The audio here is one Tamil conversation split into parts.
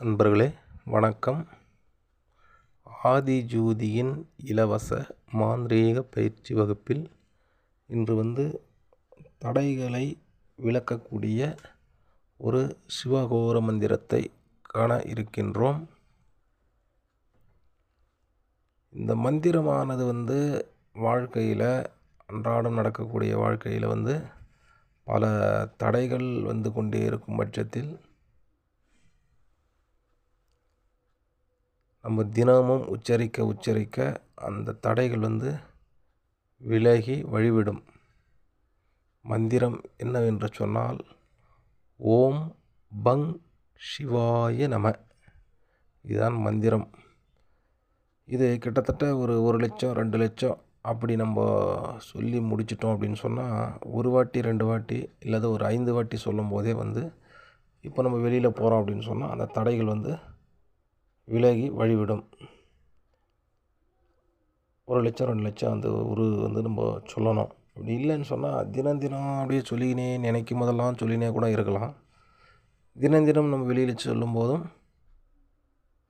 நண்பர்களே வணக்கம். ஆதிஜூதியின் இலவச மாந்திரீக பயிற்சி வகுப்பில் இன்று வந்து தடைகளை விளக்கக்கூடிய ஒரு சிவகோர மந்திரத்தை காண இருக்கின்றோம். இந்த மந்திரமானது வந்து வாழ்க்கையில் அன்றாடம் நடக்கக்கூடிய வாழ்க்கையில் வந்து பல தடைகள் வந்து கொண்டே இருக்கும் பட்சத்தில் நம்ம தினமும் உச்சரிக்க உச்சரிக்க அந்த தடைகள் வந்து விலகி வழிவிடும். மந்திரம் என்னவென்று சொன்னால் ஓம் பங் சிவாய நம. இதுதான் மந்திரம். இது கிட்டத்தட்ட ஒரு ஒரு லட்சம் ரெண்டு லட்சம் அப்படி நம்ம சொல்லி முடிச்சிட்டோம் அப்படின்னு சொன்னால் ஒரு வாட்டி ரெண்டு வாட்டி இல்லாத ஒரு ஐந்து வாட்டி சொல்லும் போதே வந்து இப்போ நம்ம வெளியில் போகிறோம் அப்படின்னு சொன்னால் அந்த தடைகள் வந்து விலகி வழிவிடும். ஒரு லட்சம் ரெண்டு லட்சம் அந்த ஒரு வந்து நம்ம சொல்லணும். அப்படி இல்லைன்னு சொன்னால் தினம் தினம் அப்படியே சொல்லினே நினைக்கும் போதெல்லாம் சொல்லினே கூட இருக்கலாம். தினம் தினம் நம்ம வெளியில் சொல்லும் போதும்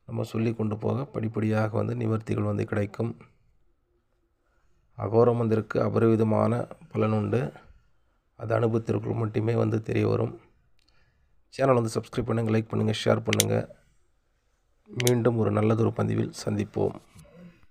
நம்ம சொல்லி கொண்டு போக படிப்படியாக வந்து நிவர்த்திகள் வந்து கிடைக்கும். அகோர மந்திருக்கு அபரிவிதமான பலன் உண்டு. அது அனுபவத்திற்குள் மட்டுமே வந்து தெரிய வரும். சேனல் வந்து சப்ஸ்கிரைப் பண்ணுங்கள் லைக் பண்ணுங்கள் ஷேர் பண்ணுங்கள் மீண்டும் ஒரு நல்லதொரு பதிவில் சந்திப்போம்.